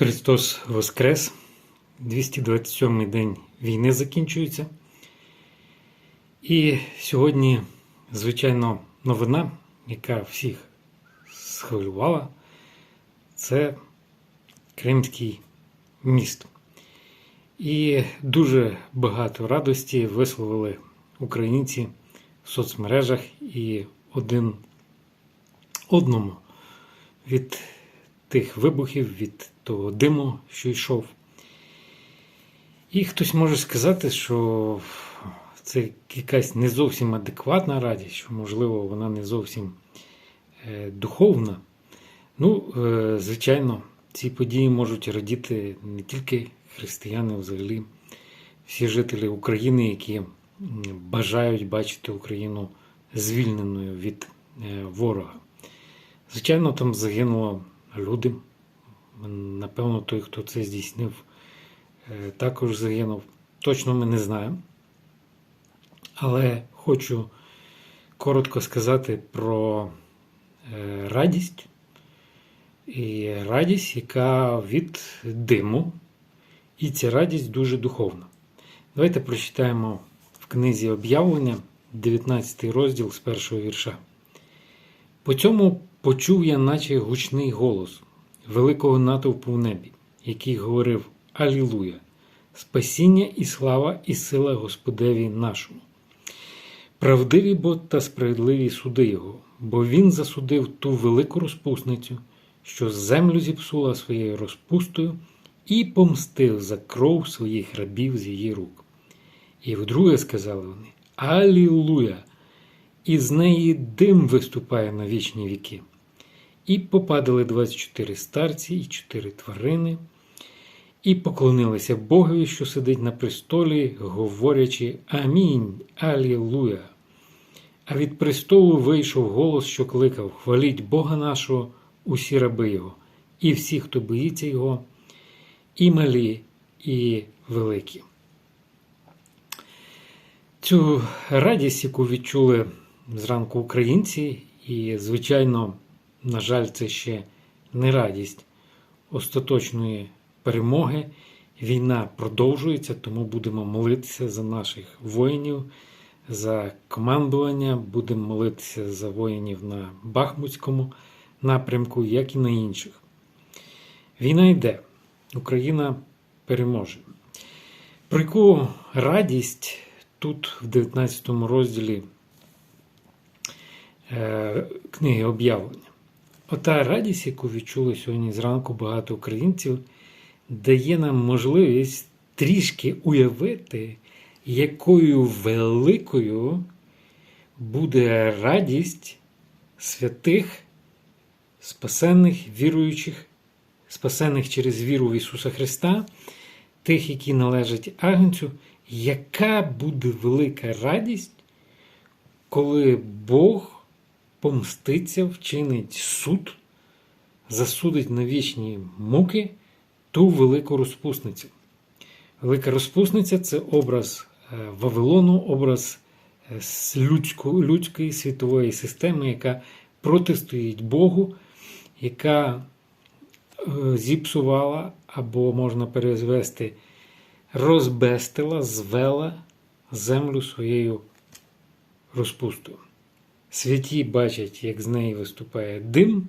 Христос Воскрес. 227-й день війни закінчується. І сьогодні, звичайно, новина, яка всіх схвилювала, це Кримський міст. І дуже багато радості висловили українці в соцмережах і один одному від тих вибухів, від того диму, що йшов. І хтось може сказати, що це якась не зовсім адекватна радість, що, можливо, вона не зовсім е, духовна. Ну, е, звичайно, ці події можуть радіти не тільки християни, взагалі всі жителі України, які бажають бачити Україну звільненою від е, ворога. Звичайно, там загинуло люди. Напевно, той, хто це здійснив, е, також загинув. Точно ми не знаємо. Але хочу коротко сказати про е, радість. І радість, яка від диму. І ця радість дуже духовна. Давайте прочитаємо в книзі об'явлення, 19 розділ з першого вірша. По цьому почув я, наче гучний голос великого натовпу в небі, який говорив Алілуя! Спасіння і слава, і сила Господеві нашому. Правдиві бо та справедливі суди Його, бо Він засудив ту велику розпусницю, що землю зіпсула своєю розпустою, і помстив за кров своїх рабів з її рук. І вдруге сказали вони Алілуя! І з неї дим виступає на вічні віки. І попадали 24 старці і 4 тварини, і поклонилися Богові, що сидить на престолі, говорячи Амінь, Алілуя. А від престолу вийшов голос, що кликав Хваліть Бога нашого, усі раби Його, і всі, хто боїться Його, і малі, і великі. Цю радість, яку відчули зранку українці, і, звичайно, на жаль, це ще не радість остаточної перемоги. Війна продовжується, тому будемо молитися за наших воїнів, за командування, будемо молитися за воїнів на Бахмутському напрямку, як і на інших. Війна йде, Україна переможе. Про яку радість тут, в 19 розділі е, книги об'явлення. Ота радість, яку відчули сьогодні зранку багато українців, дає нам можливість трішки уявити, якою великою буде радість святих, спасенних, віруючих, спасених через віру в Ісуса Христа, тих, які належать Агнцю, яка буде велика радість, коли Бог помститься, вчинить суд, засудить на вічні муки ту велику розпусницю. Велика розпусниця це образ е, Вавилону, образ е, людської, світової системи, яка протистоїть Богу, яка е, зіпсувала або можна перезвести, розбестила, звела землю своєю розпустою. Святі бачать, як з неї виступає дим,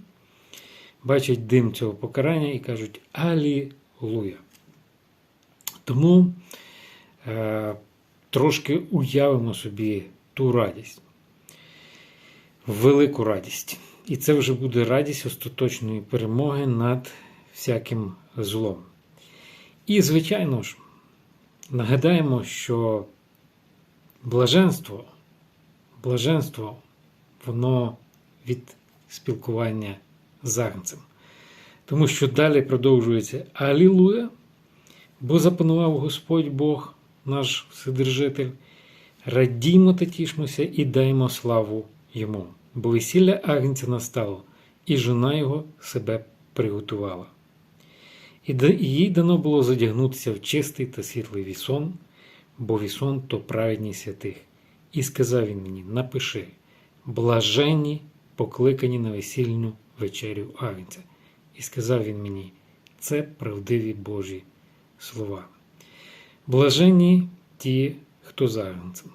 бачать дим цього покарання і кажуть Алілуя. Тому е, трошки уявимо собі ту радість, велику радість. І це вже буде радість остаточної перемоги над всяким злом. І, звичайно ж, нагадаємо, що блаженство, блаженство воно від спілкування з Агнцем. Тому що далі продовжується Алілуя, бо запанував Господь Бог, наш Вседержитель. Радіймо та тішмося і даймо славу йому, бо весілля Агнця настало, і жона його себе приготувала. І їй дано було задягнутися в чистий та світлий вісон, бо вісон то праведні святих. І сказав він мені: напиши блаженні, покликані на весільну вечерю Агнця. І сказав він мені: Це правдиві Божі слова. Блаженні ті, хто за агнцем,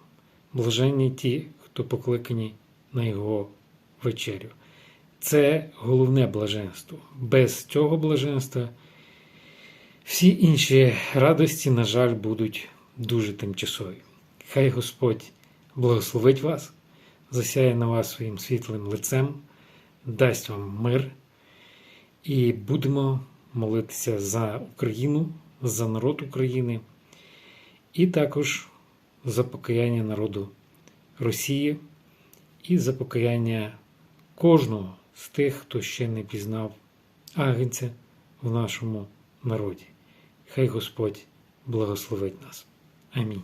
блаженні ті, хто покликані на його вечерю. Це головне блаженство. Без цього блаженства всі інші радості, на жаль, будуть дуже тимчасові. Хай Господь благословить вас, засяє на вас своїм світлим лицем, дасть вам мир, і будемо молитися за Україну, за народ України і також за покаяння народу Росії і за покаяння кожного з тих, хто ще не пізнав агенця в нашому народі. Хай Господь благословить нас. Амінь.